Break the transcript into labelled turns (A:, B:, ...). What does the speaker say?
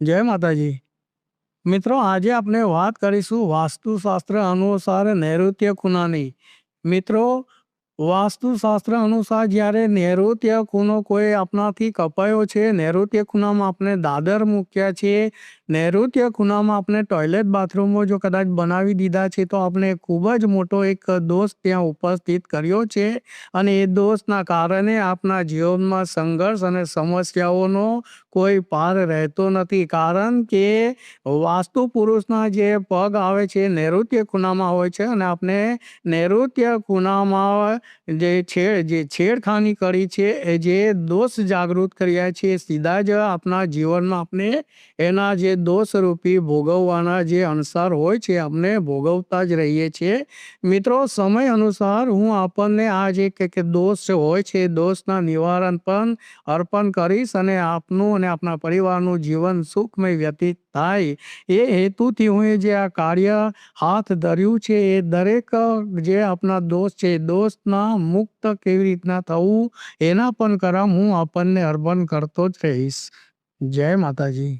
A: જય માતાજી. મિત્રો, આજે આપણે વાત કરીશું વાસ્તુશાસ્ત્ર અનુસાર નૈઋત્ય ખૂણાની. મિત્રો, વાસ્તુશાસ્ત્ર અનુસાર જ્યારે નૈઋત્ય ખૂણો કોઈ આપણાથી કપાયો છે, નૈઋત્ય ખૂણામાં આપણે દાદર મૂક્યા છે, નૈઋત્ય ખૂણામાં આપણે ટોયલેટ બાથરૂમો જો કદાચ બનાવી દીધા છે, તો આપણે ખૂબ જ મોટો એક દોષ ત્યાં ઉપસ્થિત કર્યો છે. અને એ દોષના કારણે આપણા જીવનમાં સંઘર્ષ અને સમસ્યાઓનો કોઈ પાર રહેતો નથી. કારણ કે વાસ્તુ પુરુષના જે પગ આવે છે નૈઋત્ય ખૂણામાં હોય છે અને આપણે નૈઋત્ય ખૂણામાં જે છેડ જે છેડખાની કરી છે, એ જે દોષ જાગૃત કર્યા છે સીધા જ આપણા જીવનમાં આપણે એના જે દોષરૂપી ભોગવવાના જે અનુસાર હોય છે આપણે ભોગવતા જ રહીએ છીએ. મિત્રો, સમય અનુસાર હું આપણને આ જે કે દોષ હોય છે દોષના નિવારણ પણ અર્પણ કરીશ અને આપનું અને આપણા પરિવારનું જીવન સુખમય વ્યતીત થાય. એ હેતુથી હું જે આ કાર્ય હાથ ધર્યું છે, એ દરેક જે આપણા દોષ છે દોષના મુક્ત કેવી રીતના થવું, એના પણ કરમ હું આપણને અર્પણ કરતો જ રહીશ. જય માતાજી.